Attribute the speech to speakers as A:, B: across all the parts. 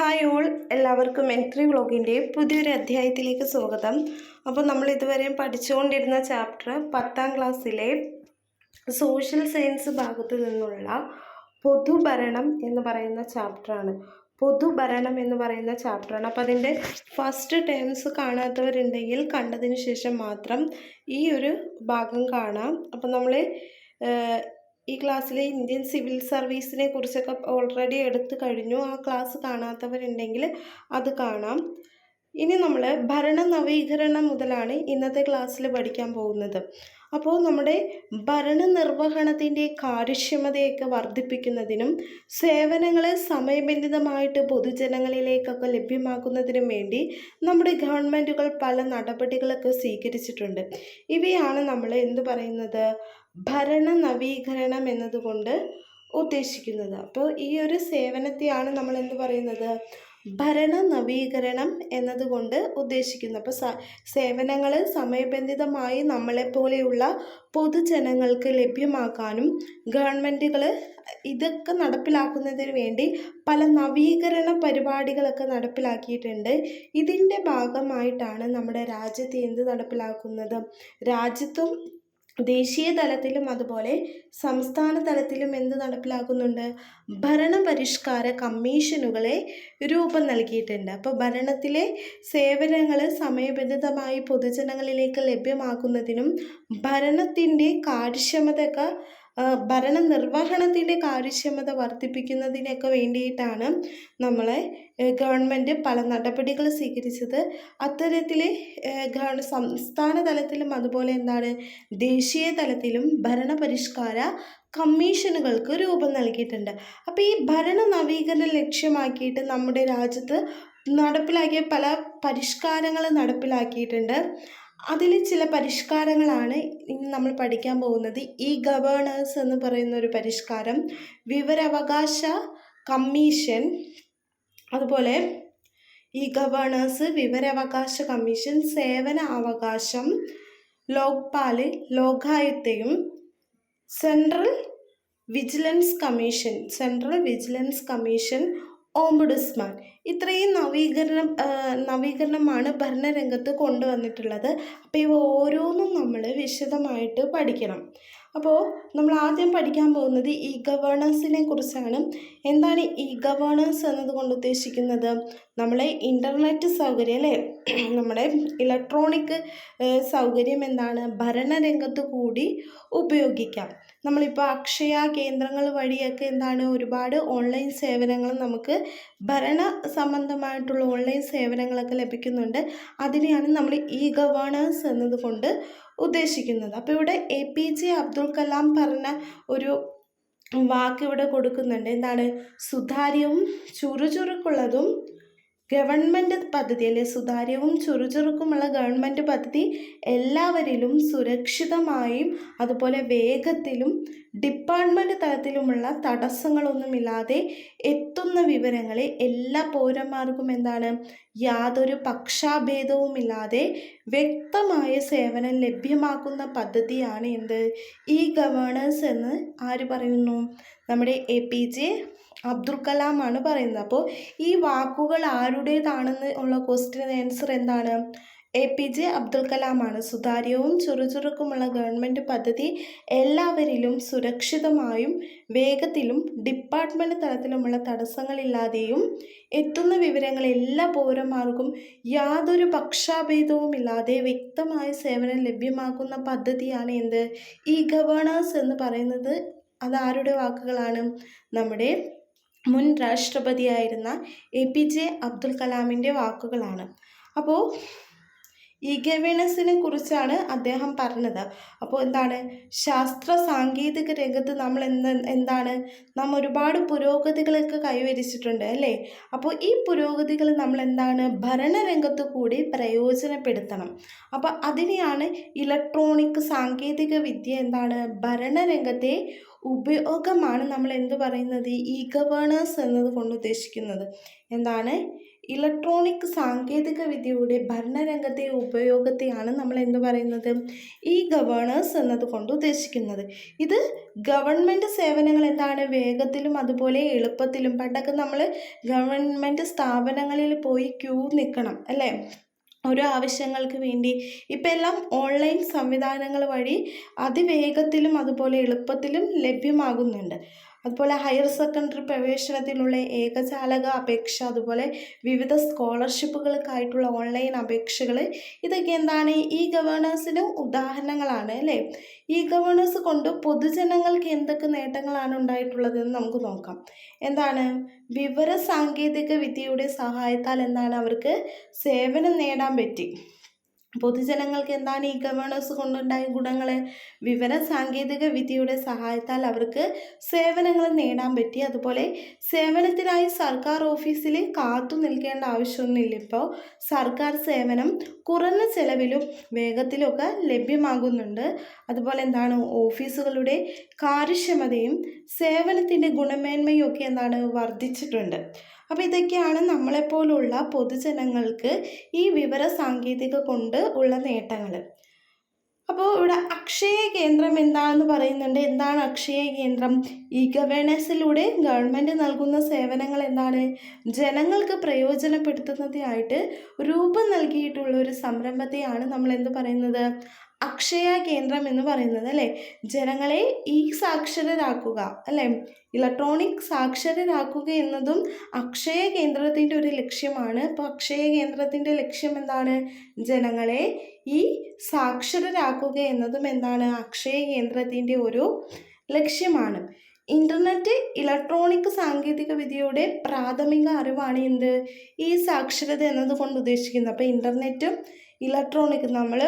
A: Hi all എല്ലാവർക്കും entry വ്ളോഗിന്റെ പുതിയൊരു അധ്യായത്തിലേക്ക് സ്വാഗതം. അപ്പോൾ നമ്മൾ ഇതുവരെ പഠിച്ചുകൊണ്ടിരുന്ന ചാപ്റ്റർ പത്താം ക്ലാസ്സിലെ സോഷ്യൽ സയൻസ് ഭാഗത്തു നിന്നുള്ള പൊതുഭരണം എന്ന് പറയുന്ന ചാപ്റ്ററാണ്. പൊതുഭരണം എന്ന് പറയുന്ന ചാപ്റ്ററാണ്. അപ്പോൾ അതിന്റെ ഫസ്റ്റ് ടേംസ് കാണാത്തവരുണ്ടെങ്കിൽ കണ്ടതിന് ശേഷം മാത്രം ഈ ഒരു ഭാഗം കാണാം. അപ്പോൾ നമ്മൾ ഈ ക്ലാസ്സിലെ ഇന്ത്യൻ സിവിൽ സർവീസിനെ കുറിച്ചൊക്കെ ഓൾറെഡി എടുത്തു കഴിഞ്ഞു. ആ ക്ലാസ് കാണാത്തവരുണ്ടെങ്കിൽ അത് കാണാം. ഇനി നമ്മൾ ഭരണ നവീകരണം മുതലാണ് ഇന്നത്തെ ക്ലാസ്സിൽ പഠിക്കാൻ പോകുന്നത്. അപ്പോൾ നമ്മുടെ ഭരണനിർവഹണത്തിന്റെ കാര്യക്ഷമതയൊക്കെ വർദ്ധിപ്പിക്കുന്നതിനും സേവനങ്ങളെ സമയബന്ധിതമായിട്ട് പൊതുജനങ്ങളിലേക്കൊക്കെ ലഭ്യമാക്കുന്നതിനും വേണ്ടി നമ്മുടെ ഗവൺമെന്റുകൾ പല നടപടികളൊക്കെ സ്വീകരിച്ചിട്ടുണ്ട്. ഇവയാണ് നമ്മൾ എന്ത് പറയുന്നത്? ഭരണ നവീകരണം എന്നതുകൊണ്ട് ഉദ്ദേശിക്കുന്നത്. അപ്പോൾ ഈ ഒരു സേവനത്തെയാണ് നമ്മൾ എന്ത് പറയുന്നത്? ഭരണ നവീകരണം എന്നതുകൊണ്ട് ഉദ്ദേശിക്കുന്നത് അപ്പോൾ സ സേവനങ്ങൾ സമയബന്ധിതമായി നമ്മളെപ്പോലെയുള്ള പൊതുജനങ്ങൾക്ക് ലഭ്യമാക്കാനും ഗവൺമെന്റുകൾ ഇതൊക്കെ നടപ്പിലാക്കുന്നതിന് വേണ്ടി പല നവീകരണ പരിപാടികളൊക്കെ നടപ്പിലാക്കിയിട്ടുണ്ട്. ഇതിന്റെ ഭാഗമായിട്ടാണ് നമ്മുടെ രാജ്യത്ത് എന്ത് നടപ്പിലാക്കുന്നത്? രാജ്യത്തും ദേശീയ തലത്തിലും അതുപോലെ സംസ്ഥാന തലത്തിലും എന്ത് നടപ്പിലാക്കുന്നുണ്ട്? ഭരണപരിഷ്കാര കമ്മീഷനുകളെ രൂപം നൽകിയിട്ടുണ്ട്. അപ്പോൾ ഭരണത്തിലെ സേവനങ്ങൾ സമയബന്ധിതമായി പൊതുജനങ്ങളിലേക്ക് ലഭ്യമാക്കുന്നതിനും ഭരണത്തിന്റെ കാര്യക്ഷമതയൊക്കെ ഭരണ നിർവഹണത്തിന്റെ കാര്യക്ഷമത വർദ്ധിപ്പിക്കുന്നതിനൊക്കെ വേണ്ടിയിട്ടാണ് നമ്മളെ ഗവൺമെന്റ് പല നടപടികൾ സ്വീകരിച്ചത്. അത്തരത്തിൽ സംസ്ഥാന തലത്തിലും അതുപോലെ എന്താണ് ദേശീയ തലത്തിലും ഭരണ പരിഷ്കാര കമ്മീഷനുകൾക്ക് രൂപം നൽകിയിട്ടുണ്ട്. അപ്പോൾ ഈ ഭരണ നവീകരണം ലക്ഷ്യമാക്കിയിട്ട് നമ്മുടെ രാജ്യത്ത് നടപ്പിലാക്കിയ പല പരിഷ്കാരങ്ങൾ നടപ്പിലാക്കിയിട്ടുണ്ട്. അതിൽ ചില പരിഷ്കാരങ്ങളാണ് ഇന്ന് നമ്മൾ പഠിക്കാൻ പോകുന്നത്. ഇ ഗവേണേഴ്സ് എന്ന് പറയുന്ന ഒരു പരിഷ്കാരം വിവരാവകാശ കമ്മീഷൻ അതുപോലെ ഇ ഗവേണേഴ്സ് വിവരാവകാശ കമ്മീഷൻ സേവന അവകാശം Lokpal ലോകായുക്തയും central vigilance commission central vigilance commission ombudsman. ഇത്രയും നവീകരണം നവീകരണമാണ് ഭരണരംഗത്ത് കൊണ്ടുവന്നിട്ടുള്ളത്. അപ്പോൾ ഇവ ഓരോന്നും നമ്മൾ വിശദമായിട്ട് പഠിക്കണം. അപ്പോൾ നമ്മൾ ആദ്യം പഠിക്കാൻ പോകുന്നത് ഈ ഗവേണൻസിനെ കുറിച്ചാണ്. എന്താണ് ഈ ഗവേണൻസ് എന്നതുകൊണ്ട് ഉദ്ദേശിക്കുന്നത്? നമ്മളെ ഇന്റർനെറ്റ് സൗകര്യം അല്ലേ? നമ്മുടെ ഇലക്ട്രോണിക് സൗകര്യം എന്താണ്? ഭരണരംഗത്ത് കൂടി ഉപയോഗിക്കാം. നമ്മളിപ്പോൾ അക്ഷയ കേന്ദ്രങ്ങൾ വഴിയൊക്കെ എന്താണ്? ഒരുപാട് ഓൺലൈൻ സേവനങ്ങൾ നമുക്ക് ഭരണ സംബന്ധമായിട്ടുള്ള ഓൺലൈൻ സേവനങ്ങളൊക്കെ ലഭിക്കുന്നുണ്ട്. അതിനെയാണ് നമ്മൾ ഇ ഗവേണേഴ്സ് എന്നതുകൊണ്ട് ഉദ്ദേശിക്കുന്നത്. അപ്പോൾ ഇവിടെ A P J Abdul Kalam പറഞ്ഞ ഒരു വാക്ക് ഇവിടെ കൊടുക്കുന്നുണ്ട്. എന്താണ്? സുതാര്യവും ചുറുചുറുക്കുള്ളതും ഗവൺമെന്റ് പദ്ധതി അല്ലെ സുതാര്യവും ചുറുചുറുക്കുമുള്ള ഗവൺമെന്റ് പദ്ധതി എല്ലാവരിലും സുരക്ഷിതമായും അതുപോലെ വേഗത്തിലും ഡിപ്പാർട്ട്മെന്റ് തലത്തിലുമുള്ള തടസ്സങ്ങളൊന്നുമില്ലാതെ എത്തുന്ന വിവരങ്ങളെ എല്ലാ പൗരന്മാർക്കും എന്താണ് യാതൊരു പക്ഷാഭേദവുമില്ലാതെ വ്യക്തമായ സേവനം ലഭ്യമാക്കുന്ന പദ്ധതിയാണ് എന്ത്? ഈ ഗവേണേഴ്സ് എന്ന് ആര് പറയുന്നു? നമ്മുടെ എ പി ജെ അബ്ദുൽ ആണ് പറയുന്നത്. അപ്പോൾ ഈ വാക്കുകൾ ആരുടേതാണെന്ന് ഉള്ള ക്വസ്റ്റിന് ആൻസർ എന്താണ്? എ പി ജെ അബ്ദുൽ കലാമാണ്. സുതാര്യവും ചുറുചുറുക്കുമുള്ള ഗവൺമെന്റ് പദ്ധതി എല്ലാവരിലും സുരക്ഷിതമായും വേഗത്തിലും ഡിപ്പാർട്ട്മെന്റ് തലത്തിലുമുള്ള തടസ്സങ്ങളില്ലാതെയും എത്തുന്ന വിവരങ്ങൾ എല്ലാ പൗരന്മാർക്കും യാതൊരു പക്ഷാഭേദവുമില്ലാതെ വ്യക്തമായ സേവനം ലഭ്യമാക്കുന്ന പദ്ധതിയാണ് എന്ത്? ഈ ഗവേണേഴ്സ് എന്ന് പറയുന്നത് ആരുടെ വാക്കുകളാണ്? നമ്മുടെ മുൻ രാഷ്ട്രപതിയായിരുന്ന എ പി ജെ അബ്ദുൽ കലാമിന്റെ വാക്കുകളാണ്. അപ്പോൾ ഗവേണൻസിനെ കുറിച്ചാണ് അദ്ദേഹം പറഞ്ഞത്. അപ്പോൾ എന്താണ്? ശാസ്ത്ര സാങ്കേതിക രംഗത്ത് നമ്മൾ എന്ത് എന്താണ്? നാം ഒരുപാട് പുരോഗതികളൊക്കെ കൈവരിച്ചിട്ടുണ്ട് അല്ലേ? അപ്പോൾ ഈ പുരോഗതികൾ നമ്മൾ എന്താണ്? ഭരണരംഗത്ത് കൂടി പ്രയോജനപ്പെടുത്തണം. അപ്പോൾ അതിനെയാണ് ഇലക്ട്രോണിക് സാങ്കേതിക വിദ്യ എന്താണ്? ഭരണരംഗത്തെ ഉപയോഗമാണ് നമ്മൾ എന്ത് പറയുന്നത്? ഈ ഗവേണേഴ്സ് എന്നത് കൊണ്ട് ഉദ്ദേശിക്കുന്നത്. എന്താണ്? ഇലക്ട്രോണിക് സാങ്കേതിക വിദ്യയുടെ ഭരണരംഗത്തെ ഉപയോഗത്തെയാണ് നമ്മൾ എന്ത് പറയുന്നത്? ഈ ഗവേണേഴ്സ് എന്നതുകൊണ്ട് ഉദ്ദേശിക്കുന്നത്. ഇത് ഗവൺമെന്റ് സേവനങ്ങൾ എന്താണ്? വേഗത്തിലും അതുപോലെ എളുപ്പത്തിലും. പണ്ടൊക്കെ നമ്മൾ ഗവൺമെന്റ് സ്ഥാപനങ്ങളിൽ പോയി ക്യൂ നിൽക്കണം അല്ലേ? ഓരോ ആവശ്യങ്ങൾക്ക് വേണ്ടി. ഇപ്പം എല്ലാം ഓൺലൈൻ സംവിധാനങ്ങൾ വഴി അതിവേഗത്തിലും അതുപോലെ എളുപ്പത്തിലും ലഭ്യമാകുന്നുണ്ട്. അതുപോലെ ഹയർ സെക്കൻഡറി പ്രവേശനത്തിനുള്ള ഏകജാലക അപേക്ഷ അതുപോലെ വിവിധ സ്കോളർഷിപ്പുകൾക്കായിട്ടുള്ള ഓൺലൈൻ അപേക്ഷകൾ. ഇതൊക്കെ എന്താണ്? ഈ ഗവേണേഴ്സിന് ഉദാഹരണങ്ങളാണ് അല്ലേ? ഈ ഗവേണേഴ്സ് കൊണ്ട് പൊതുജനങ്ങൾക്ക് എന്തൊക്കെ നേട്ടങ്ങളാണ് ഉണ്ടായിട്ടുള്ളതെന്ന് നമുക്ക് നോക്കാം. എന്താണ്? വിവര സാങ്കേതിക വിദ്യയുടെ സഹായത്താൽ എന്താണ് അവർക്ക് സേവനം നേടാൻ പറ്റി. പൊതുജനങ്ങൾക്ക് എന്താണ് ഈ ഗവേണേഴ്സ് കൊണ്ടുണ്ടായ ഗുണങ്ങൾ വിവര സാങ്കേതിക വിദ്യയുടെ സഹായത്താൽ അവർക്ക് സേവനങ്ങൾ നേടാൻ പറ്റി. അതുപോലെ സേവനത്തിനായി സർക്കാർ ഓഫീസിൽ കാത്തു നിൽക്കേണ്ട ആവശ്യമൊന്നുമില്ല. ഇപ്പോൾ സർക്കാർ സേവനം കുറഞ്ഞ ചെലവിലും വേഗത്തിലുമൊക്കെ ലഭ്യമാകുന്നുണ്ട്. അതുപോലെ എന്താണ്? ഓഫീസുകളുടെ കാര്യക്ഷമതയും സേവനത്തിന്റെ ഗുണമേന്മയും ഒക്കെ എന്താണ് വർദ്ധിച്ചിട്ടുണ്ട്. അപ്പോൾ ഇതൊക്കെയാണ് നമ്മളെപ്പോലുള്ള പൊതുജനങ്ങൾക്ക് ഈ വിവര സാങ്കേതിക കൊണ്ട് ഉള്ള നേട്ടങ്ങൾ അപ്പോൾ ഇവിടെ അക്ഷയ കേന്ദ്രം എന്താണെന്ന് പറയുന്നുണ്ട്. എന്താണ് അക്ഷയ കേന്ദ്രം? ഈ ഗവേണൻസിലൂടെ ഗവൺമെന്റ് നൽകുന്ന സേവനങ്ങൾ എന്താണ്? ജനങ്ങൾക്ക് പ്രയോജനപ്പെടുത്തുന്നതായിട്ട് രൂപം നൽകിയിട്ടുള്ള ഒരു സംരംഭത്തെയാണ് നമ്മൾ എന്ത് പറയുന്നത്? അക്ഷയ കേന്ദ്രം എന്ന് പറയുന്നത് അല്ലേ? ജനങ്ങളെ ഈ സാക്ഷരരാക്കുക അല്ലേ? ഇലക്ട്രോണിക് സാക്ഷരരാക്കുക എന്നതും അക്ഷയ കേന്ദ്രത്തിന്റെ ഒരു ലക്ഷ്യമാണ്. അപ്പോൾ അക്ഷയ കേന്ദ്രത്തിന്റെ ലക്ഷ്യം എന്താണ്? ജനങ്ങളെ ഈ സാക്ഷരരാക്കുക എന്നതും എന്താണ്? അക്ഷയ കേന്ദ്രത്തിന്റെ ഒരു ലക്ഷ്യമാണ്. ഇന്റർനെറ്റ് ഇലക്ട്രോണിക് സാങ്കേതിക വിദ്യയുടെ പ്രാഥമിക അറിവാണ് എന്ത്? ഈ സാക്ഷരത എന്നതുകൊണ്ട് ഉദ്ദേശിക്കുന്നത്. അപ്പോൾ ഇന്റർനെറ്റും ഇലക്ട്രോണിക് നമ്മൾ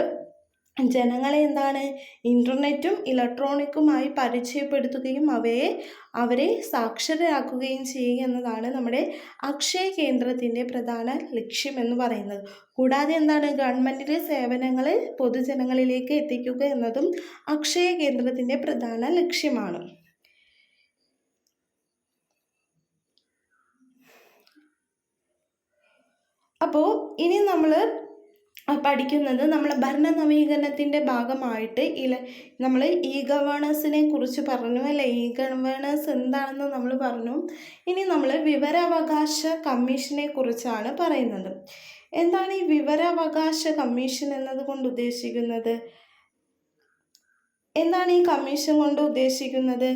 A: ജനങ്ങളെ എന്താണ്? ഇന്റർനെറ്റും ഇലക്ട്രോണിക്കുമായി പരിചയപ്പെടുത്തുകയും അവയെ അവരെ സാക്ഷരരാക്കുകയും ചെയ്യുക എന്നതാണ് നമ്മുടെ അക്ഷയ കേന്ദ്രത്തിന്റെ പ്രധാന ലക്ഷ്യം എന്ന് പറയുന്നത്. കൂടാതെ എന്താണ്? ഗവൺമെന്റിലെ സേവനങ്ങൾ പൊതുജനങ്ങളിലേക്ക് എത്തിക്കുക എന്നതും അക്ഷയ കേന്ദ്രത്തിന്റെ പ്രധാന ലക്ഷ്യമാണ്. അപ്പോൾ ഇനി നമ്മൾ പഠിക്കുന്നത് നമ്മൾ ഭരണ നവീകരണത്തിന്റെ ഭാഗമായിട്ട് ഇല നമ്മൾ ഇ ഗവേണേഴ്സിനെ കുറിച്ച് പറഞ്ഞു അല്ലേ? ഇ ഗവേണേഴ്സ് എന്താണെന്ന് നമ്മൾ പറഞ്ഞു. ഇനി നമ്മൾ വിവരാവകാശ കമ്മീഷനെ കുറിച്ചാണ് പറയുന്നത്. എന്താണ് ഈ വിവരാവകാശ കമ്മീഷൻ എന്നതുകൊണ്ട് ഉദ്ദേശിക്കുന്നത്? എന്താണ് ഈ കമ്മീഷൻ കൊണ്ട് ഉദ്ദേശിക്കുന്നത്?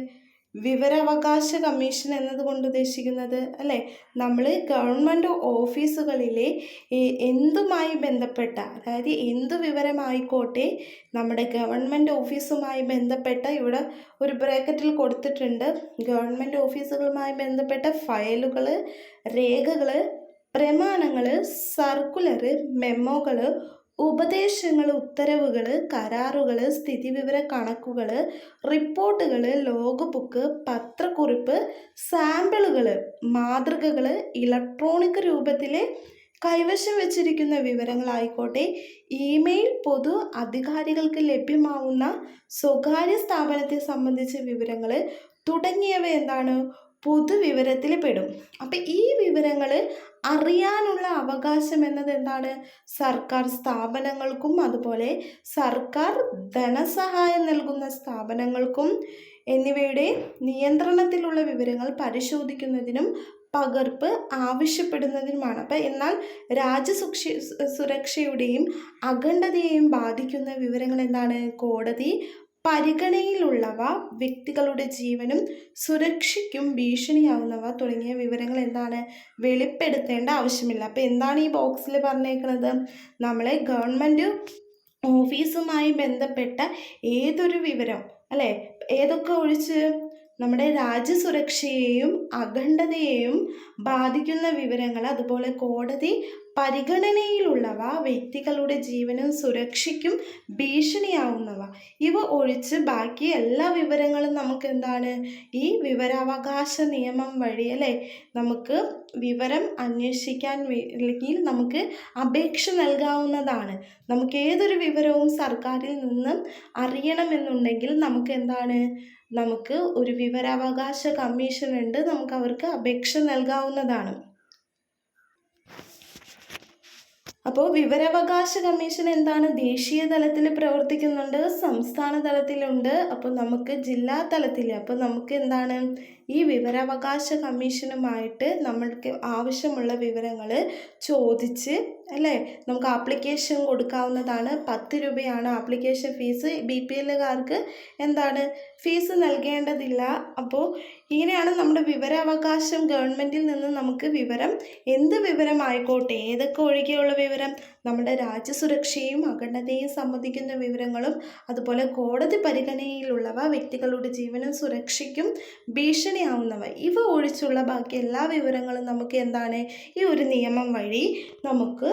A: വിവരാവകാശ കമ്മീഷൻ എന്നതുകൊണ്ട് ഉദ്ദേശിക്കുന്നത് അല്ലേ? നമ്മൾ ഗവൺമെന്റ് ഓഫീസുകളിലെ എന്തുമായി ബന്ധപ്പെട്ട അതായത് എന്ത് വിവരമായിക്കോട്ടെ നമ്മുടെ ഗവൺമെന്റ് ഓഫീസുമായി ബന്ധപ്പെട്ട ഇവിടെ ഒരു ബ്രാക്കറ്റിൽ കൊടുത്തിട്ടുണ്ട്. ഗവൺമെന്റ് ഓഫീസുകളുമായി ബന്ധപ്പെട്ട ഫയലുകൾ രേഖകൾ പ്രമാണങ്ങൾ സർക്കുലർ മെമ്മോകൾ ഉപദേശങ്ങൾ ഉത്തരവുകൾ കരാറുകൾ സ്ഥിതിവിവര കണക്കുകൾ റിപ്പോർട്ടുകൾ ലോഗ് ബുക്ക് പത്രക്കുറിപ്പ് സാമ്പിളുകൾ മാതൃകകൾ ഇലക്ട്രോണിക് രൂപത്തിൽ കൈവശം വെച്ചിരിക്കുന്ന വിവരങ്ങളായിക്കോട്ടെ ഇമെയിൽ പൊതു അധികാരികൾക്ക് ലഭ്യമാവുന്ന സ്വകാര്യ സ്ഥാപനത്തെ സംബന്ധിച്ച വിവരങ്ങൾ തുടങ്ങിയവ എന്താണ്? പൊതുവിവരത്തിൽ പെടും അപ്പം ഈ വിവരങ്ങൾ അറിയാനുള്ള അവകാശം എന്നത് എന്താണ്? സർക്കാർ സ്ഥാപനങ്ങൾക്കും അതുപോലെ സർക്കാർ ധനസഹായം നൽകുന്ന സ്ഥാപനങ്ങൾക്കും എന്നിവയുടെ നിയന്ത്രണത്തിലുള്ള വിവരങ്ങൾ പരിശോധിക്കുന്നതിനും പകർപ്പ് ആവശ്യപ്പെടുന്നതിനുമാണ്. അപ്പം എന്നാൽ രാജ്യസുക്ഷ സുരക്ഷയുടെയും അഖണ്ഡതയെയും ബാധിക്കുന്ന വിവരങ്ങൾ എന്താണ്? കോടതി പരിഗണനയിലുള്ളവ വ്യക്തികളുടെ ജീവനും സുരക്ഷയ്ക്കും ഭീഷണിയാവുന്നവ തുടങ്ങിയ വിവരങ്ങൾ എന്താണ്? വെളിപ്പെടുത്തേണ്ട ആവശ്യമില്ല. അപ്പോൾ എന്താണ് ഈ ബോക്സിൽ പറഞ്ഞേക്കുന്നത് നമ്മളെ ഗവൺമെന്റ് ഓഫീസുമായി ബന്ധപ്പെട്ട ഏതൊരു വിവരം അല്ലേ? ഏതൊക്കെ ഒഴിച്ച് നമ്മുടെ രാജ്യസുരക്ഷയെയും അഖണ്ഡതയെയും ബാധിക്കുന്ന വിവരങ്ങൾ അതുപോലെ കോടതി പരിഗണനയിലുള്ളവ വ്യക്തികളുടെ ജീവനും സുരക്ഷയ്ക്കും ഭീഷണിയാവുന്നവ. ഇവ ഒഴിച്ച് ബാക്കി എല്ലാ വിവരങ്ങളും നമുക്ക് എന്താണ്? ഈ വിവരാവകാശ നിയമം വഴി അല്ലേ? നമുക്ക് വിവരം അന്വേഷിക്കാൻ അല്ലെങ്കിൽ നമുക്ക് അപേക്ഷ നൽകാവുന്നതാണ്. നമുക്ക് ഏതൊരു വിവരവും സർക്കാരിൽ നിന്നും അറിയണമെന്നുണ്ടെങ്കിൽ നമുക്ക് എന്താണ്? നമുക്ക് ഒരു വിവരാവകാശ കമ്മീഷൻ ഉണ്ട്. നമുക്ക് അവർക്ക് അപേക്ഷ നൽകാവുന്നതാണ്. അപ്പോൾ വിവരാവകാശ കമ്മീഷൻ എന്താണ് ദേശീയ തലത്തിൽ പ്രവർത്തിക്കുന്നുണ്ട് സംസ്ഥാന തലത്തിലുണ്ട്. അപ്പോൾ നമുക്ക് ജില്ലാ തലത്തിൽ അപ്പോൾ നമുക്ക് എന്താണ് ഈ വിവരാവകാശ കമ്മീഷനുമായിട്ട് നമ്മൾക്ക് ആവശ്യമുള്ള വിവരങ്ങൾ ചോദിച്ച് അല്ലേ? നമുക്ക് ആപ്ലിക്കേഷൻ കൊടുക്കാവുന്നതാണ്. പത്ത് രൂപയാണ് ആപ്ലിക്കേഷൻ ഫീസ്. ബി പി എല്ലുകാർക്ക് എന്താണ് ഫീസ് നൽകേണ്ടതില്ല. അപ്പോൾ ഇങ്ങനെയാണ് നമ്മുടെ വിവരാവകാശം ഗവൺമെന്റിൽ നിന്ന് നമുക്ക് വിവരം എന്ത് വിവരമായിക്കോട്ടെ ഏതൊക്കെ ഒഴികെയുള്ള വിവരം നമ്മുടെ രാജ്യസുരക്ഷയും അഖണ്ഡതയും സംബന്ധിക്കുന്ന വിവരങ്ങളും അതുപോലെ കോടതി പരിഗണനയിലുള്ളവ വ്യക്തികളുടെ ജീവനും സുരക്ഷയ്ക്കും ഭീഷണിയാവുന്നവ ഇവ ഒഴിച്ചുള്ള ബാക്കി എല്ലാ വിവരങ്ങളും നമുക്ക് എന്താണ്? ഈ ഒരു നിയമം വഴി നമുക്ക്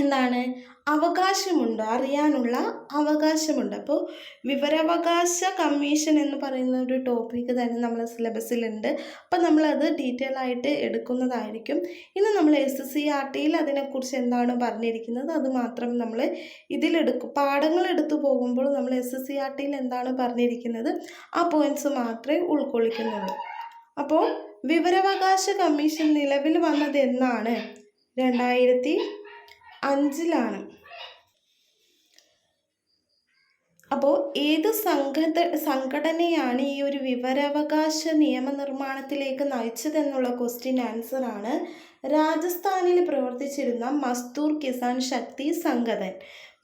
A: എന്താണ്? അവകാശമുണ്ട്. അറിയാനുള്ള അവകാശമുണ്ട്. അപ്പോൾ വിവരാവകാശ കമ്മീഷൻ എന്ന് പറയുന്ന ഒരു ടോപ്പിക്ക് തന്നെ നമ്മൾ സിലബസിലുണ്ട് അപ്പോൾ നമ്മളത് ഡീറ്റെയിൽ ആയിട്ട് എടുക്കുന്നതായിരിക്കും. ഇന്ന് നമ്മൾ എസ് എസ് സി ആർ ടിയിൽ അതിനെക്കുറിച്ച് എന്താണ് പറഞ്ഞിരിക്കുന്നത്? അത് മാത്രം നമ്മൾ ഇതിലെടുക്കും പാഠങ്ങൾ എടുത്തു പോകുമ്പോൾ നമ്മൾ എസ് എസ് സി ആർ ടിയിൽ എന്താണ് പറഞ്ഞിരിക്കുന്നത്? ആ പോയിന്റ്സ് മാത്രമേ ഉൾക്കൊള്ളിക്കുന്നുള്ളൂ. അപ്പോൾ വിവരാവകാശ കമ്മീഷൻ നിലവിൽ വന്നത് എന്നാണ്? രണ്ടായിരത്തി അഞ്ചിലാണ്. അപ്പോൾ ഏത് സംഘട സംഘടനയാണ് ഈ ഒരു വിവരാവകാശ നിയമനിർമ്മാണത്തിലേക്ക് നയിച്ചതെന്നുള്ള ക്വസ്റ്റ്യൻ ആണ്. രാജസ്ഥാനിൽ പ്രവർത്തിച്ചിരുന്ന മസ്തൂർ കിസാൻ ശക്തി സംഘതൻ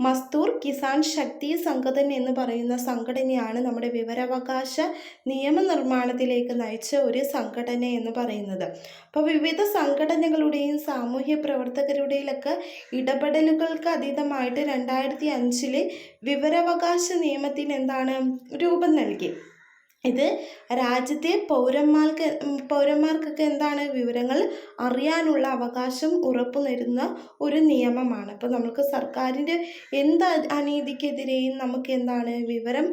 A: മസ്തൂർ കിസാൻ ശക്തി സംഘതൻ എന്ന് പറയുന്ന സംഘടനയാണ് നമ്മുടെ വിവരാവകാശ നിയമനിർമ്മാണത്തിലേക്ക് നയിച്ച ഒരു സംഘടന എന്ന് പറയുന്നത്. അപ്പോൾ വിവിധ സംഘടനകളുടെയും സാമൂഹ്യ പ്രവർത്തകരുടെയൊക്കെ ഇടപെടലുകൾക്ക് അതീതമായിട്ട് രണ്ടായിരത്തി അഞ്ചിലെ വിവരാവകാശ നിയമത്തിന് എന്താണ് രൂപം നൽകി. ഇത് രാജ്യത്തെ പൗരന്മാർക്ക് പൗരന്മാർക്കൊക്കെ എന്താണ് വിവരങ്ങൾ അറിയാനുള്ള അവകാശം ഉറപ്പു നൽകുന്ന ഒരു നിയമമാണ്. അപ്പോൾ നമുക്ക് സർക്കാരിന്റെ എന്ത് അനീതിക്കെതിരെയും നമുക്ക് എന്താണ് വിവരം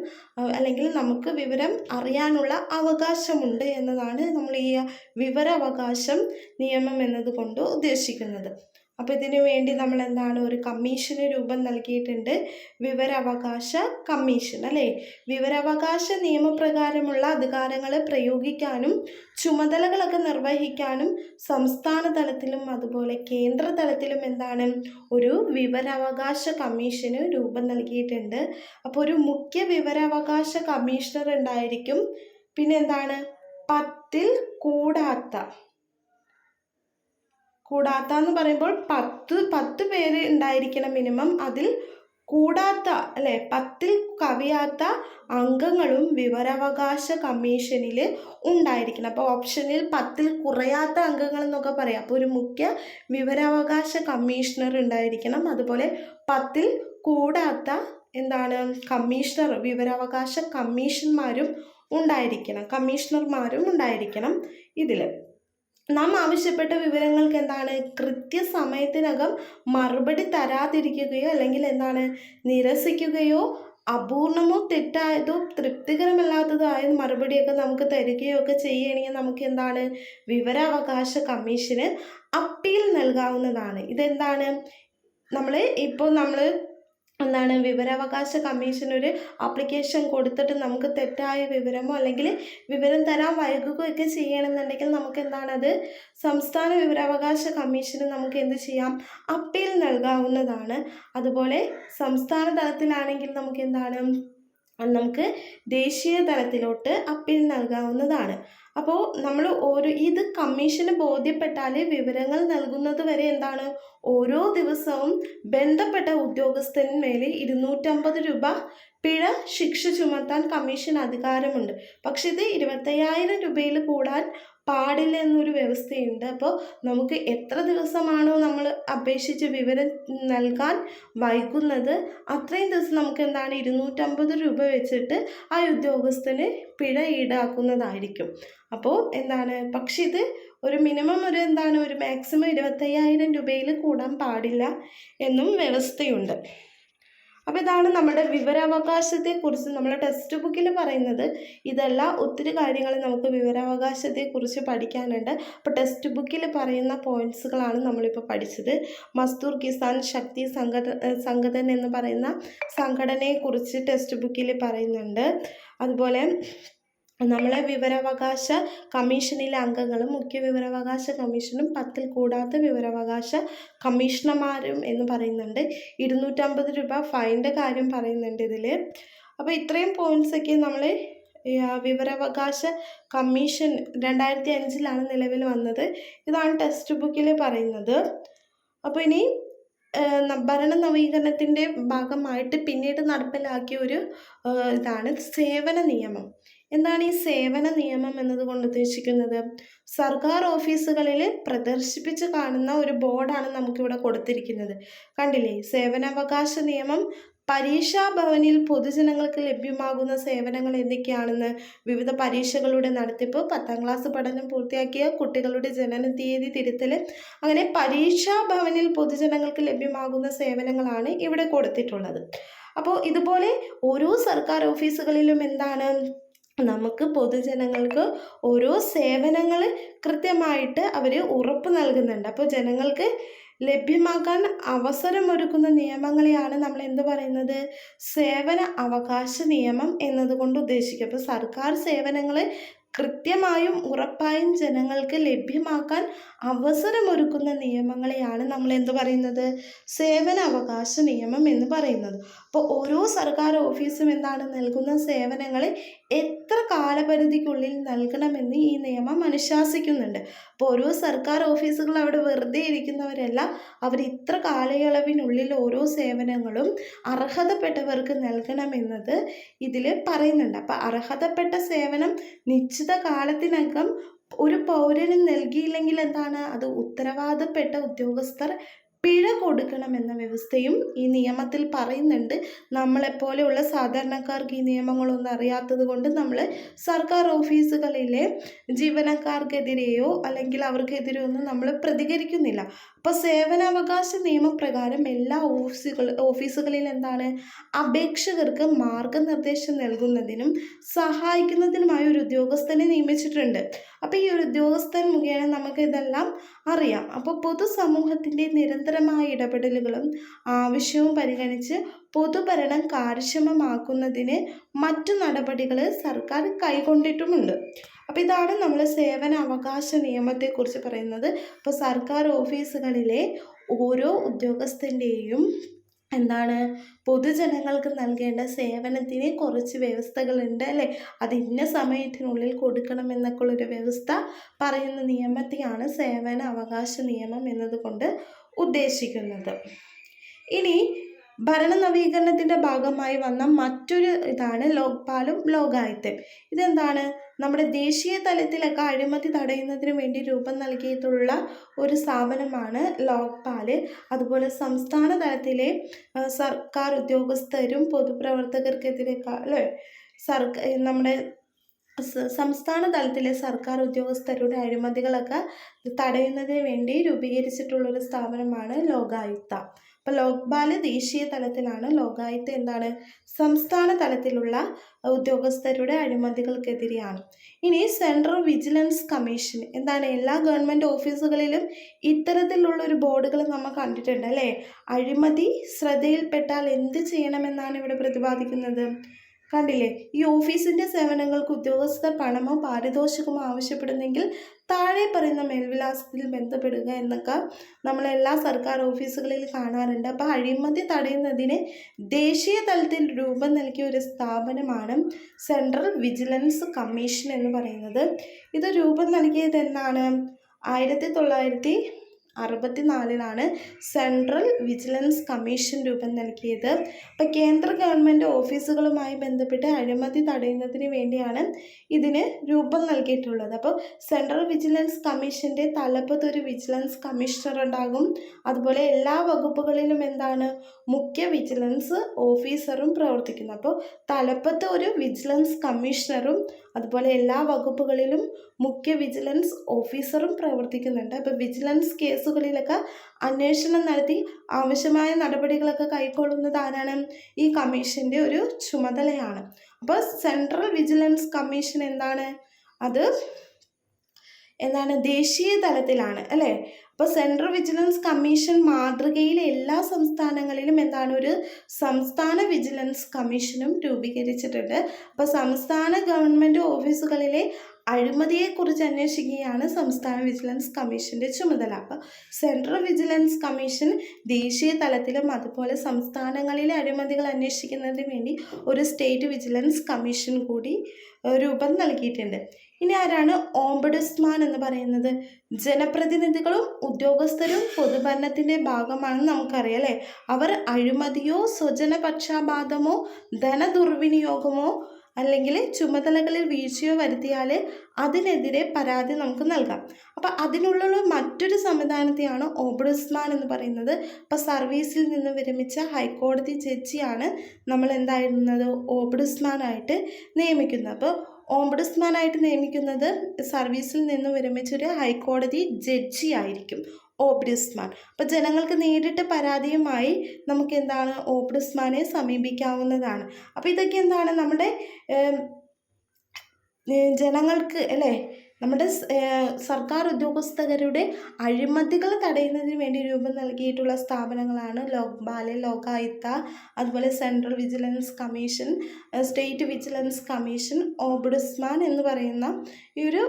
A: അല്ലെങ്കിൽ നമുക്ക് വിവരം അറിയാനുള്ള അവകാശമുണ്ട് എന്നതാണ് നമ്മൾ ഈ വിവരാവകാശം നിയമം എന്നതുകൊണ്ട് ഉദ്ദേശിക്കുന്നത്. അപ്പോൾ ഇതിനു വേണ്ടി നമ്മൾ എന്താണ് ഒരു കമ്മീഷന് രൂപം നൽകിയിട്ടുണ്ട്. വിവരാവകാശ കമ്മീഷൻ അല്ലേ? വിവരാവകാശ നിയമപ്രകാരമുള്ള അധികാരങ്ങൾ പ്രയോഗിക്കാനും ചുമതലകളൊക്കെ നിർവഹിക്കാനും സംസ്ഥാന തലത്തിലും അതുപോലെ കേന്ദ്ര തലത്തിലും എന്താണ് ഒരു വിവരാവകാശ കമ്മീഷന് രൂപം നൽകിയിട്ടുണ്ട്. അപ്പോൾ ഒരു മുഖ്യ വിവരാവകാശ കമ്മീഷണർ ഉണ്ടായിരിക്കും പിന്നെ എന്താണ്? പത്തിൽ കൂടാത്ത കൂടാത്ത എന്ന് പറയുമ്പോൾ പത്ത് പത്ത് പേര് ഉണ്ടായിരിക്കണം മിനിമം അതിൽ കൂടാത്ത അല്ലെ പത്തിൽ കവിയാത്ത അംഗങ്ങളും വിവരാവകാശ കമ്മീഷനിൽ ഉണ്ടായിരിക്കണം. അപ്പോൾ ഓപ്ഷനിൽ പത്തിൽ കുറയാത്ത അംഗങ്ങൾ എന്നൊക്കെ പറയാം. അപ്പോൾ ഒരു മുഖ്യ വിവരാവകാശ കമ്മീഷണർ ഉണ്ടായിരിക്കണം. അതുപോലെ പത്തിൽ കൂടാത്ത എന്താണ് കമ്മീഷണർ വിവരാവകാശ കമ്മീഷന്മാരും ഉണ്ടായിരിക്കണം. കമ്മീഷണർമാരും ഉണ്ടായിരിക്കണം ഇതിൽ. നാം ആവശ്യപ്പെട്ട വിവരങ്ങൾക്ക് എന്താണ് കൃത്യസമയത്തിനകം മറുപടി തരാതിരിക്കുകയോ അല്ലെങ്കിൽ എന്താണ്? നിരസിക്കുകയോ അപൂർണമോ തെറ്റായതോ തൃപ്തികരമല്ലാത്തതോ ആയ മറുപടിയൊക്കെ നമുക്ക് തരികയോ ഒക്കെ ചെയ്യുകയാണെങ്കിൽ നമുക്ക് എന്താണ്? വിവരാവകാശ കമ്മീഷന് അപ്പീൽ നൽകാവുന്നതാണ്. ഇതെന്താണ്? നമ്മൾ ഇപ്പോൾ നമ്മൾ എന്താണ് വിവരാവകാശ കമ്മീഷൻ ഒരു ആപ്ലിക്കേഷൻ കൊടുത്തിട്ട് നമുക്ക് തെറ്റായ വിവരമോ അല്ലെങ്കിൽ വിവരം തരാൻ വൈകുകയൊക്കെ ചെയ്യണമെന്നുണ്ടെങ്കിൽ നമുക്ക് എന്താണത് സംസ്ഥാന വിവരാവകാശ കമ്മീഷന് നമുക്ക് എന്ത് ചെയ്യാം? അപ്പീൽ നൽകാവുന്നതാണ്. അതുപോലെ സംസ്ഥാന തലത്തിലാണെങ്കിൽ നമുക്ക് എന്താണ് നമുക്ക് ദേശീയ തലത്തിലോട്ട് അപ്പീൽ നൽകാവുന്നതാണ്. അപ്പോൾ നമ്മൾ ഓരോ ഇത് കമ്മീഷന് ബോധ്യപ്പെട്ടാൽ വിവരങ്ങൾ നൽകുന്നത് വരെ എന്താണ്? ഓരോ ദിവസവും ബന്ധപ്പെട്ട ഉദ്യോഗസ്ഥന്മേൽ ഇരുന്നൂറ്റമ്പത് രൂപ പിഴ ശിക്ഷ ചുമത്താൻ കമ്മീഷൻ അധികാരമുണ്ട്. പക്ഷേ ഇത് ഇരുപത്തയ്യായിരം രൂപയിൽ കൂടാൻ പാടില്ല എന്നൊരു വ്യവസ്ഥയുണ്ട്. അപ്പോൾ നമുക്ക് എത്ര ദിവസമാണോ നമ്മൾ അപേക്ഷിച്ച് വിവരം നൽകാൻ വൈകുന്നത് അത്രയും ദിവസം നമുക്ക് എന്താണ് ഇരുന്നൂറ്റമ്പത് രൂപ വെച്ചിട്ട് ആ ഉദ്യോഗസ്ഥന് പിഴ ഈടാക്കുന്നതായിരിക്കും. അപ്പോൾ എന്താണ് പക്ഷേ ഇത് ഒരു മിനിമം ഒരു എന്താണ് ഒരു മാക്സിമം ഇരുപത്തയ്യായിരം രൂപയിൽ കൂടാൻ പാടില്ല എന്നും വ്യവസ്ഥയുണ്ട്. അപ്പോൾ ഇതാണ് നമ്മുടെ വിവരാവകാശത്തെക്കുറിച്ച് നമ്മുടെ ടെക്സ്റ്റ് ബുക്കിൽ പറയുന്നത്. ഇതല്ല ഒത്തിരി കാര്യങ്ങൾ നമുക്ക് വിവരാവകാശത്തെക്കുറിച്ച് പഠിക്കാനുണ്ട്. അപ്പോൾ ടെക്സ്റ്റ് ബുക്കിൽ പറയുന്ന പോയിന്റ്സുകളാണ് നമ്മളിപ്പോൾ പഠിച്ചത്. മസ്തൂർ കിസാൻ ശക്തി സംഘട സംഘടന എന്ന് പറയുന്ന സംഘടനയെക്കുറിച്ച് ടെക്സ്റ്റ് ബുക്കിൽ പറയുന്നുണ്ട്. അതുപോലെ നമ്മളെ വിവരാവകാശ കമ്മീഷനിലെ അംഗങ്ങളും മുഖ്യ വിവരാവകാശ കമ്മീഷനും പത്തിൽ കൂടാത്ത വിവരാവകാശ കമ്മീഷണർമാരും എന്ന് പറയുന്നുണ്ട്. ഇരുന്നൂറ്റമ്പത് രൂപ ഫൈന്റെ കാര്യം പറയുന്നുണ്ട് ഇതിൽ അപ്പോൾ ഇത്രയും പോയിന്റ്സൊക്കെ നമ്മൾ വിവരാവകാശ കമ്മീഷൻ രണ്ടായിരത്തി അഞ്ചിലാണ് നിലവിൽ വന്നത്. ഇതാണ് ടെക്സ്റ്റ് ബുക്കിൽ പറയുന്നത്. അപ്പോൾ ഇനി ഭരണ നവീകരണത്തിന്റെ ഭാഗമായിട്ട് പിന്നീട് നടപ്പിലാക്കിയ ഒരു ഇതാണ് സേവന നിയമം. എന്താണ് ഈ സേവന നിയമം എന്നതുകൊണ്ട് ഉദ്ദേശിക്കുന്നത്? സർക്കാർ ഓഫീസുകളിൽ പ്രദർശിപ്പിച്ച് കാണുന്ന ഒരു ബോർഡാണ് നമുക്കിവിടെ കൊടുത്തിരിക്കുന്നത്. കണ്ടില്ലേ? സേവനാവകാശ നിയമം പരീക്ഷാ ഭവനിൽ പൊതുജനങ്ങൾക്ക് ലഭ്യമാകുന്ന സേവനങ്ങൾ എന്തൊക്കെയാണെന്ന്? വിവിധ പരീക്ഷകളുടെ നടത്തിപ്പ് പത്താം ക്ലാസ് പഠനം പൂർത്തിയാക്കിയ കുട്ടികളുടെ ജനന തീയതി തിരുത്തൽ അങ്ങനെ പരീക്ഷാ ഭവനിൽ പൊതുജനങ്ങൾക്ക് ലഭ്യമാകുന്ന സേവനങ്ങളാണ് ഇവിടെ കൊടുത്തിട്ടുള്ളത്. അപ്പോൾ ഇതുപോലെ ഓരോ സർക്കാർ ഓഫീസുകളിലും എന്താണ് നമുക്ക് പൊതുജനങ്ങൾക്ക് ഓരോ സേവനങ്ങൾ കൃത്യമായിട്ട് അവർ ഉറപ്പ് നൽകുന്നുണ്ട്. അപ്പോൾ ജനങ്ങൾക്ക് ലഭ്യമാക്കാൻ അവസരമൊരുക്കുന്ന നിയമങ്ങളെയാണ് നമ്മൾ എന്ത് പറയുന്നത്? സേവന അവകാശ നിയമം എന്നതുകൊണ്ട് ഉദ്ദേശിക്കുക. അപ്പോൾ സർക്കാർ സേവനങ്ങൾ കൃത്യമായും ഉറപ്പായും ജനങ്ങൾക്ക് ലഭ്യമാക്കാൻ അവസരമൊരുക്കുന്ന നിയമങ്ങളെയാണ് നമ്മൾ എന്ത് പറയുന്നത്? സേവന അവകാശ നിയമം എന്ന് പറയുന്നത്. അപ്പോൾ ഓരോ സർക്കാർ ഓഫീസും എന്താണ് നൽകുന്ന സേവനങ്ങളെ എത്ര കാലപരിധിക്കുള്ളിൽ നൽകണമെന്ന് ഈ നിയമം അനുശാസിക്കുന്നുണ്ട്. അപ്പോൾ ഓരോ സർക്കാർ ഓഫീസുകൾ അവിടെ വെറുതെ ഇരിക്കുന്നവരല്ല അവർ ഇത്ര കാലയളവിനുള്ളിൽ ഓരോ സേവനങ്ങളും അർഹതപ്പെട്ടവർക്ക് നൽകണമെന്നത് ഇതിൽ പറയുന്നുണ്ട്. അപ്പോൾ അർഹതപ്പെട്ട സേവനം നിശ്ചിത കാലത്തിനകം ഒരു പൗരന് നൽകിയില്ലെങ്കിൽ എന്താണ്? അത് ഉത്തരവാദപ്പെട്ട ഉദ്യോഗസ്ഥർ പിഴ കൊടുക്കണമെന്ന വ്യവസ്ഥയും ഈ നിയമത്തിൽ പറയുന്നുണ്ട്. നമ്മളെപ്പോലെയുള്ള സാധാരണക്കാർക്ക് ഈ നിയമങ്ങളൊന്നും അറിയാത്തത് കൊണ്ട് നമ്മൾ സർക്കാർ ഓഫീസുകളിലെ ജീവനക്കാർക്കെതിരെയോ അല്ലെങ്കിൽ അവർക്കെതിരെയോ ഒന്നും നമ്മൾ പ്രതികരിക്കുന്നില്ല. അപ്പോൾ സേവനാവകാശ നിയമപ്രകാരം എല്ലാ ഓഫീസുകൾ ഓഫീസുകളിൽ എന്താണ്? അപേക്ഷകർക്ക് മാർഗനിർദ്ദേശം നൽകുന്നതിനും സഹായിക്കുന്നതിനുമായി ഒരു ഉദ്യോഗസ്ഥനെ നിയമിച്ചിട്ടുണ്ട്. അപ്പോൾ ഈ ഒരു ഉദ്യോഗസ്ഥൻ മുഖേന നമുക്ക് ഇതെല്ലാം അറിയാം. അപ്പോൾ പൊതുസമൂഹത്തിന്റെ നിരന്തരമായ ഇടപെടലുകളും ആവശ്യവും പരിഗണിച്ച് പൊതുഭരണം കാര്യക്ഷമമാക്കുന്നതിന് മറ്റു നടപടികൾ സർക്കാർ കൈക്കൊണ്ടിട്ടുമുണ്ട് അപ്പോൾ ഇതാണ് നമ്മൾ സേവന അവകാശ നിയമത്തെക്കുറിച്ച് പറയുന്നത്. അപ്പോൾ സർക്കാർ ഓഫീസുകളിലെ ഓരോ ഉദ്യോഗസ്ഥന്റെയും എന്താണ് പൊതുജനങ്ങൾക്ക് നൽകേണ്ട സേവനത്തിന് കുറച്ച് വ്യവസ്ഥകളുണ്ട് അല്ലേ? അത് ഇന്ന സമയത്തിനുള്ളിൽ കൊടുക്കണം എന്നൊക്കെ ഉള്ളൊരു വ്യവസ്ഥ പറയുന്ന നിയമത്തെയാണ് സേവന അവകാശ നിയമം എന്നതുകൊണ്ട് ഉദ്ദേശിക്കുന്നത്. ഇനി ഭരണ നവീകരണത്തിന്റെ ഭാഗമായി വന്ന മറ്റൊരു ഇതാണ് ലോക്പാലും ലോകായുക്തം ഇതെന്താണ്? നമ്മുടെ ദേശീയ തലത്തിലൊക്കെ അഴിമതി തടയുന്നതിന് വേണ്ടി രൂപം നൽകിയിട്ടുള്ള ഒരു സ്ഥാപനമാണ് ലോക്പാൽ. അതുപോലെ സംസ്ഥാന തലത്തിലെ സർക്കാർ ഉദ്യോഗസ്ഥരും പൊതുപ്രവർത്തകർക്കെതിരെ സർക്കാർ നമ്മുടെ സംസ്ഥാന തലത്തിലെ സർക്കാർ ഉദ്യോഗസ്ഥരുടെ അഴിമതികളൊക്കെ തടയുന്നതിന് വേണ്ടി രൂപീകരിച്ചിട്ടുള്ളൊരു സ്ഥാപനമാണ് ലോകായുക്ത. അപ്പോൾ ലോക്പാൽ ദേശീയ തലത്തിലാണ് ലോകായുക്ത എന്താണ്? സംസ്ഥാന തലത്തിലുള്ള ഉദ്യോഗസ്ഥരുടെ അഴിമതികൾക്കെതിരെയാണ്. ഇനി സെൻട്രൽ വിജിലൻസ് കമ്മീഷൻ എന്താണ്? എല്ലാ ഗവൺമെന്റ് ഓഫീസുകളിലും ഇത്തരത്തിലുള്ള ഒരു ബോർഡുകൾ നമ്മൾ കണ്ടിട്ടുണ്ട് അല്ലേ? അഴിമതി ശ്രദ്ധയിൽപ്പെട്ടാൽ എന്ത് ചെയ്യണമെന്നാണ് ഇവിടെ പ്രതിപാദിക്കുന്നത്? കണ്ടില്ലേ? ഈ ഓഫീസിന്റെ സേവനങ്ങൾക്ക് ഉദ്യോഗസ്ഥർ പണമോ പാരിതോഷികമോ ആവശ്യപ്പെടുന്നെങ്കിൽ താഴെ പറയുന്ന മേൽവിലാസത്തിൽ ബന്ധപ്പെടുക എന്നൊക്കെ നമ്മൾ എല്ലാ സർക്കാർ ഓഫീസുകളിൽ കാണാറുണ്ട്. അപ്പോൾ അഴിമതി തടയുന്നതിന് ദേശീയ തലത്തിൽ രൂപം നൽകിയ ഒരു സ്ഥാപനമാണ് സെൻട്രൽ വിജിലൻസ് കമ്മീഷൻ എന്ന് പറയുന്നത്. ഇത് രൂപം നൽകിയത് എന്നാണ് ആയിരത്തി തൊള്ളായിരത്തി അറുപത്തി നാലിലാണ് സെൻട്രൽ വിജിലൻസ് കമ്മീഷൻ രൂപം നൽകിയത്. അപ്പോൾ കേന്ദ്ര ഗവൺമെന്റ് ഓഫീസുകളുമായി ബന്ധപ്പെട്ട് അഴിമതി തടയുന്നതിന് വേണ്ടിയാണ് ഇതിന് രൂപം നൽകിയിട്ടുള്ളത്. അപ്പോൾ സെൻട്രൽ വിജിലൻസ് കമ്മീഷന്റെ തലപ്പത്ത് ഒരു വിജിലൻസ് കമ്മീഷണർ ഉണ്ടാകും. അതുപോലെ എല്ലാ വകുപ്പുകളിലും എന്താണ്? മുഖ്യ വിജിലൻസ് ഓഫീസറും പ്രവർത്തിക്കുന്നത് അപ്പോൾ തലപ്പത്ത് ഒരു വിജിലൻസ് കമ്മീഷണറും അതുപോലെ എല്ലാ വകുപ്പുകളിലും മുഖ്യ വിജിലൻസ് ഓഫീസറും പ്രവർത്തിക്കുന്നുണ്ട്. അപ്പോൾ വിജിലൻസ് കേസുകളിലൊക്കെ അന്വേഷണം നടത്തി ആവശ്യമായ നടപടികളൊക്കെ കൈക്കൊള്ളുന്നത് ആരാണ്? ഈ കമ്മീഷന്റെ ഒരു ചുമതലയാണ്. അപ്പോൾ സെൻട്രൽ വിജിലൻസ് കമ്മീഷൻ എന്താണ്? അത് എന്താണ്? ദേശീയ തലത്തിലാണ് അല്ലേ? അപ്പോൾ സെൻട്രൽ വിജിലൻസ് കമ്മീഷൻ മാതൃകയിൽ എല്ലാ സംസ്ഥാനങ്ങളിലും എന്താണ് ഒരു സംസ്ഥാന വിജിലൻസ് കമ്മീഷനും രൂപീകരിച്ചിട്ടുണ്ട്. അപ്പോൾ സംസ്ഥാന ഗവൺമെന്റ് ഓഫീസുകളിലെ അഴിമതിയെക്കുറിച്ച് അന്വേഷിക്കുകയാണ് സംസ്ഥാന വിജിലൻസ് കമ്മീഷന്റെ ചുമതല. അപ്പോൾ സെൻട്രൽ വിജിലൻസ് കമ്മീഷൻ ദേശീയ തലത്തിലും അതുപോലെ സംസ്ഥാനങ്ങളിലെ അഴിമതികൾ അന്വേഷിക്കുന്നതിന് വേണ്ടി ഒരു സ്റ്റേറ്റ് വിജിലൻസ് കമ്മീഷൻ കൂടി രൂപം നൽകിയിട്ടുണ്ട്. ഇനി ആരാണ് ഓംബുഡ്സ്മാൻ എന്ന് പറയുന്നത്? ജനപ്രതിനിധികളും ഉദ്യോഗസ്ഥരും പൊതുഭരണത്തിന്റെ ഭാഗമാണെന്ന് നമുക്കറിയാം അല്ലേ? അവർ അഴിമതിയോ സ്വജനപക്ഷാപാതമോ ധനദുർവിനിയോഗമോ അല്ലെങ്കിൽ ചുമതലകളിൽ വീഴ്ചയോ വരുത്തിയാൽ അതിനെതിരെ പരാതി നമുക്ക് നൽകാം. അപ്പോൾ അതിനുള്ള മറ്റൊരു സംവിധാനത്തെയാണ് ഓംബുഡ്സ്മാൻ എന്ന് പറയുന്നത്. അപ്പോൾ സർവീസിൽ നിന്ന് വിരമിച്ച ഹൈക്കോടതി ജഡ്ജിയാണ് നമ്മൾ എന്തായിരുന്നത്? ഓംബുഡ്സ്മാനായിട്ട് നിയമിക്കുന്നത്. അപ്പോൾ ഓംബുഡ്സ്മാനായിട്ട് നിയമിക്കുന്നത് സർവീസിൽ നിന്ന് വിരമിച്ചൊരു ഹൈക്കോടതി ജഡ്ജി ആയിരിക്കും ഓബ്ഡിസ്മാൻ. അപ്പോൾ ജനങ്ങൾക്ക് നേരിട്ട് പരാതിയുമായി നമുക്ക് എന്താണ് ഓബ്ഡിസ്മാനെ സമീപിക്കാവുന്നതാണ്. അപ്പോൾ ഇതൊക്കെ എന്താണ് നമ്മുടെ ജനങ്ങൾക്ക് അല്ലേ നമ്മുടെ സർക്കാർ ഉദ്യോഗസ്ഥരുടെ അഴിമതികൾ തടയുന്നതിന് വേണ്ടി രൂപം നൽകിയിട്ടുള്ള സ്ഥാപനങ്ങളാണ് ലോക്പാൽ ലോകായുക്ത അതുപോലെ central vigilance commission state vigilance commission ombudsman എന്ന് പറയുന്ന ഈ ഒരു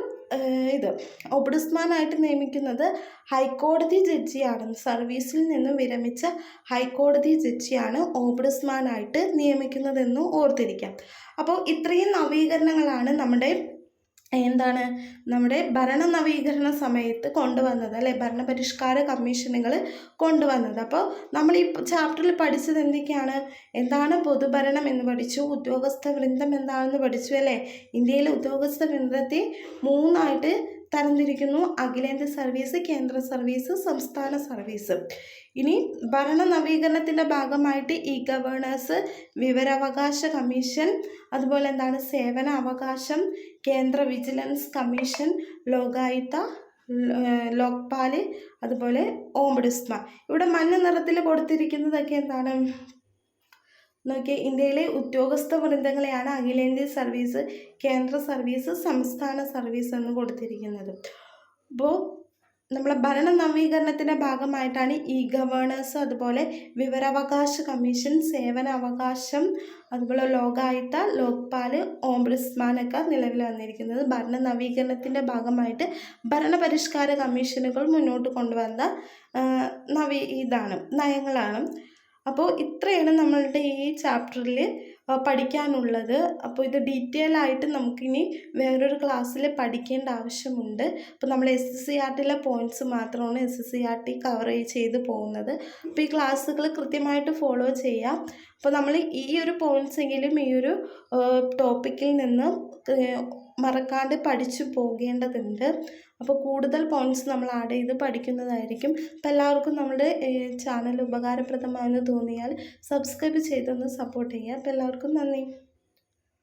A: ഇത് ഓംബുഡ്സ്മാനായിട്ട് നിയമിക്കുന്നത് ഹൈക്കോടതി ജഡ്ജിയാണ്. സർവീസിൽ നിന്നും വിരമിച്ച ഹൈക്കോടതി ജഡ്ജിയാണ് ഓംബുഡ്സ്മാനായിട്ട് നിയമിക്കുന്നതെന്ന് ഓർത്തിരിക്കാം. അപ്പോൾ ഇത്രയും നവീകരണങ്ങളാണ് നമ്മുടെ എന്താണ് നമ്മുടെ ഭരണ നവീകരണ സമയത്ത് കൊണ്ടുവന്നത് അല്ലെ? ഭരണപരിഷ്കാര കമ്മീഷനുകൾ കൊണ്ടുവന്നത്. അപ്പോൾ നമ്മൾ ഈ ചാപ്റ്ററിൽ പഠിച്ചത് എന്തൊക്കെയാണ്? എന്താണ് പൊതുഭരണം എന്ന് പഠിച്ചു ഉദ്യോഗസ്ഥ വൃന്ദം എന്താണെന്ന് പഠിച്ചു അല്ലേ? ഇന്ത്യയിലെ ഉദ്യോഗസ്ഥ വൃന്ദത്തെ മൂന്നായിട്ട് തരംതിരിക്കുന്നു അഖിലേന്ത്യാ സർവീസ് കേന്ദ്ര സർവീസ് സംസ്ഥാന സർവീസ്. ഇനി ഭരണ നവീകരണത്തിന്റെ ഭാഗമായിട്ട് ഈ ഗവേണേഴ്സ് വിവരാവകാശ കമ്മീഷൻ അതുപോലെ എന്താണ് സേവന അവകാശം കേന്ദ്ര വിജിലൻസ് കമ്മീഷൻ ലോകായുക്ത ല- ലോക്പാൽ അതുപോലെ ഓംബുഡ്സ്മാൻ. ഇവിടെ മഞ്ഞ നിറത്തിൽ കൊടുത്തിരിക്കുന്നതൊക്കെ എന്താണ്? നോക്കിയ ഇന്ത്യയിലെ ഉദ്യോഗസ്ഥ വൃന്ദങ്ങളെയാണ് അഖിലേന്ത്യാ സർവീസ് കേന്ദ്ര സർവീസ് സംസ്ഥാന സർവീസ് എന്ന് കൊടുത്തിരിക്കുന്നത്. അപ്പോൾ നമ്മളെ ഭരണ നവീകരണത്തിന്റെ ഭാഗമായിട്ടാണ് ഇ ഗവേണേഴ്സ് അതുപോലെ വിവരാവകാശ കമ്മീഷൻ സേവന അവകാശം അതുപോലെ ലോകായുക്ത ലോക്പാൽ ഓംബുഡ്സ്മാനൊക്കെ നിലവിൽ വന്നിരിക്കുന്നത്. ഭരണ നവീകരണത്തിന്റെ ഭാഗമായിട്ട് ഭരണപരിഷ്കാര കമ്മീഷനുകൾ മുന്നോട്ട് കൊണ്ടുവന്ന നവീ ഇതാണ് നയങ്ങളാണ്. അപ്പോൾ ഇത്രയാണ് നമ്മളുടെ ഈ ചാപ്റ്ററിൽ പഠിക്കാനുള്ളത്. അപ്പോൾ ഇത് ഡീറ്റെയിൽ ആയിട്ട് നമുക്കിനി വേറൊരു ക്ലാസ്സിൽ പഠിക്കേണ്ട ആവശ്യമുണ്ട്. അപ്പോൾ നമ്മൾ എസ് എസ് സി ആർ ടിയിലെ പോയിന്റ്സ് മാത്രമാണ് S S C R T cover ചെയ്ത് പോകുന്നത്. അപ്പോൾ ഈ ക്ലാസ്സുകൾ കൃത്യമായിട്ട് ഫോളോ ചെയ്യാം. അപ്പോൾ നമ്മൾ ഈ ഒരു പോയിന്റ്സ് എങ്കിലും ഈ ഒരു ടോപ്പിക്കിൽ നിന്ന് മറക്കാണ്ട് പഠിച്ചു പോകേണ്ടതുണ്ട്. അപ്പോൾ കൂടുതൽ പോയിന്റ്സ് നമ്മൾ ആഡ് ചെയ്ത് പഠിക്കുന്നതായിരിക്കും. അപ്പോൾ എല്ലാവർക്കും നമ്മുടെ ചാനൽ ഉപകാരപ്രദമായെന്ന് തോന്നിയാൽ സബ്സ്ക്രൈബ് ചെയ്തൊന്ന് സപ്പോർട്ട് ചെയ്യുക. അപ്പോൾ എല്ലാവർക്കും നന്ദി.